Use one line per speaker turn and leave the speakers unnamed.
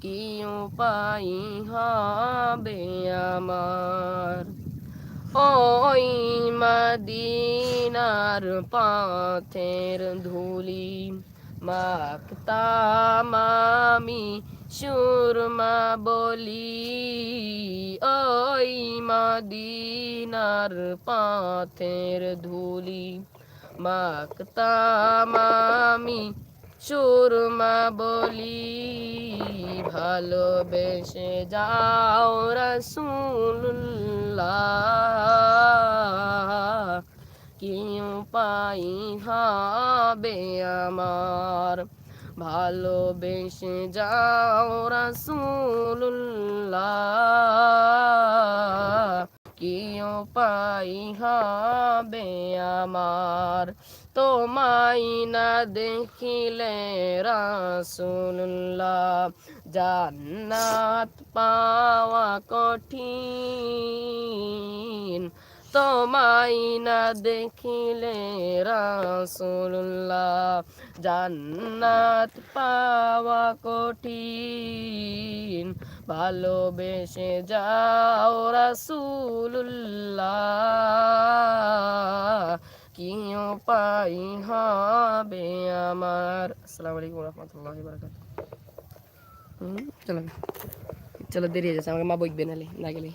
কি উপায় হবে আমার? ওই মদিনার পাথের ধুলি মাখতাম আমি সুরমা বলি। ওই মদিনার পাথের ধুলি মাখতাম আমি সুরমা বলি। ভালোবেসে যাও রসুল্লাহ কি উপায় হবে আমার? ভালোবেসে যাও রসুল্লাহ কি উপায় হবে আমার? তোমায় না দেখিলে রাসুল্লাহ জান্নাত পাওয়া কঠিন। তোমায় না দেখিলে রাসুল্লাহ জান্নাত পাওয়া কঠিন। ভালোবেসে যাও রাসুল্লাহ কি উপায় হবে আমার? আসসালামু আলাইকুম রহমতুল্লাহ বারকাত চলো। চলো দেরি হয়ে যাচ্ছে। আমাকে মা বইকবে না গেলে